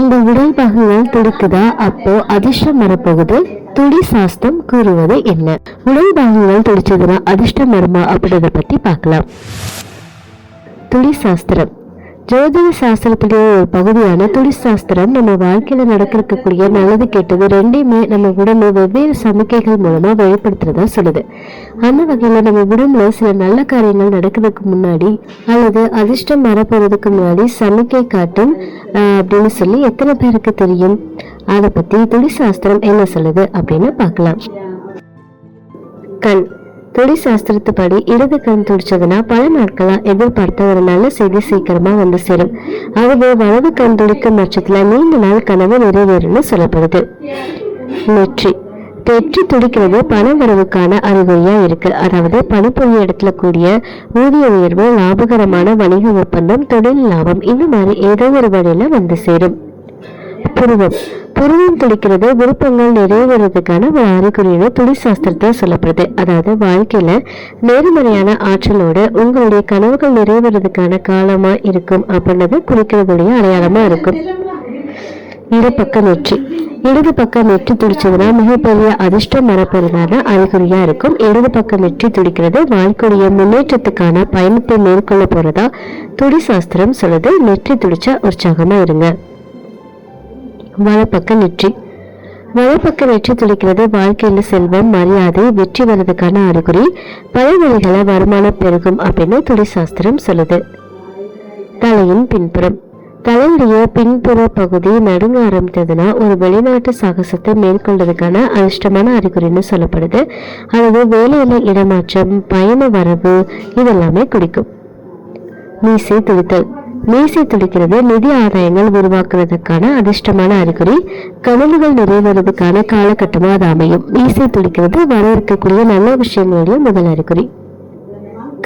இந்த உடல் பாகங்கள் துடிக்குதா? அப்போ அதிர்ஷ்டம் வரப்போகுது. துடி சாஸ்திரம் கூறுவது என்ன? உடல் பாகங்கள் துடிச்சதுன்னா அதிர்ஷ்டம் வருமா? அப்படின்றத பத்தி பார்க்கலாம். துடி சாஸ்திரம். ஜோதிட சாஸ்திரத்திலேயே ஒரு பகுதியான துளி சாஸ்திரம் நம்ம வாழ்க்கையில நடக்கக்கூடிய நல்லது கெட்டது ரெண்டையுமே நம்ம உடம்பு வெவ்வேறு சமிக்கைகள் மூலமா வெளிப்படுத்துறதா சொல்லுது. அந்த வகையில நம்ம உடம்புல சில நல்ல காரியங்கள் நடக்கிறதுக்கு முன்னாடி அல்லது அதிர்ஷ்டம் வரப்போறதுக்கு முன்னாடி சமிக்கை காட்டும் அப்படின்னு சொல்லி எத்தனை பேருக்கு தெரியும்? அதை பத்தி துளி சாஸ்திரம் என்ன சொல்லுது அப்படின்னு பார்க்கலாம். கண். துடி சாஸ்திரத்துப்படி இடது கண் துடிச்சதுன்னா பல நாட்களா எதிர்பார்த்த ஒரு நல்ல செய்தி சீக்கிரமா வந்து சேரும். அதுவே வலது கண் துடிக்கும் பட்சத்துல நீண்ட நாள் கனவு நிறைவேறும்னு சொல்லப்படுது. நெற்றி. வெற்றி துடிக்கிறது பண வரவுக்கான அறிகுறியா இருக்கு. அதாவது பணிபுரிய இடத்துல கூடிய ஊதிய உயர்வு லாபகரமான வணிக ஒப்பந்தம் தொழில் லாபம் இந்த மாதிரி ஏதோ ஒரு வழியில வந்து சேரும். புருவம். புருவம் துடிக்கிறது விருப்பங்கள் நிறைவேறதுக்கான ஒரு அறிகுறின்னு துளி சாஸ்திரத்தை சொல்லப்படுது. அதாவது வாழ்க்கையில நேர்மறையான ஆற்றலோட உங்களுடைய கனவுகள் நிறைவேறதுக்கான காலமா இருக்கும் அப்படின்றது குறிக்கிறதுடைய அடையாளமா இருக்கும். இடப்பக்க நெற்றி. இடது பக்கம் நெற்றி துடிச்சதுன்னா மிகப்பெரிய அதிர்ஷ்டம் வரப்போறதான அறிகுறியா இருக்கும். இடது பக்கம் நெற்றி துடிக்கிறது வாழ்க்கையுடைய முன்னேற்றத்துக்கான பயணத்தை மேற்கொள்ள போறதா துடி சாஸ்திரம் சொல்லுது. நெற்றி துடிச்சா உற்சாகமா இருங்க. வலப்பக்க நெற்றி வலப்பக்க வெற்றி துளிக்கிறது வாழ்க்கையில் செல்வம் மரியாதை வெற்றி வர்றதுக்கான அறிகுறி. பல வழிகளை வருமானம் பெருகும் அப்படின்னு துடி சாஸ்திரம் சொல்லுது. தலையின் பின்புறம். தலையுடைய பின்புற பகுதி நடுங்க ஆரம்பித்ததுன்னா ஒரு வெளிநாட்டு சாகசத்தை மேற்கொள்வதற்கான அதிர்ஷ்டமான அறிகுறின்னு சொல்லப்படுது. அதாவது வேலையில இடமாற்றம் பயண வரவு இதெல்லாமே குறிக்கும் மீசை துடித்தல் மீசை துடிக்கிறது நிதி ஆதாயங்கள் உருவாக்குறதுக்கான அதிர்ஷ்டமான அறிகுறி. கனவுகள் நிறைவேறதுக்கான காலகட்டமா அது அமையும். மீசை துடிக்கிறது வர இருக்கக்கூடிய நல்ல விஷயங்களுடைய முதல் அறிகுறி.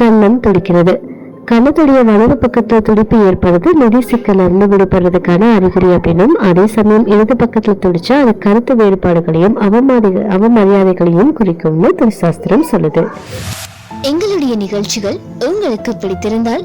கண்ணம் துடிக்கிறது. கண்ணத்துடைய வலது பக்கத்துல துடிப்பு ஏற்படுறது நிதி சிக்கல இருந்து விடுபடுறதுக்கான அறிகுறி அப்படின்னும் அதே சமயம் இடது பக்கத்துல துடிச்சா அது கருத்து வேறுபாடுகளையும் அவமாதி அவமரியாதைகளையும் குறிக்கும்னு திருசாஸ்திரம் சொல்லுது. எங்களுடைய நிகழ்ச்சிகள் உங்களுக்கு பிடித்திருந்தால்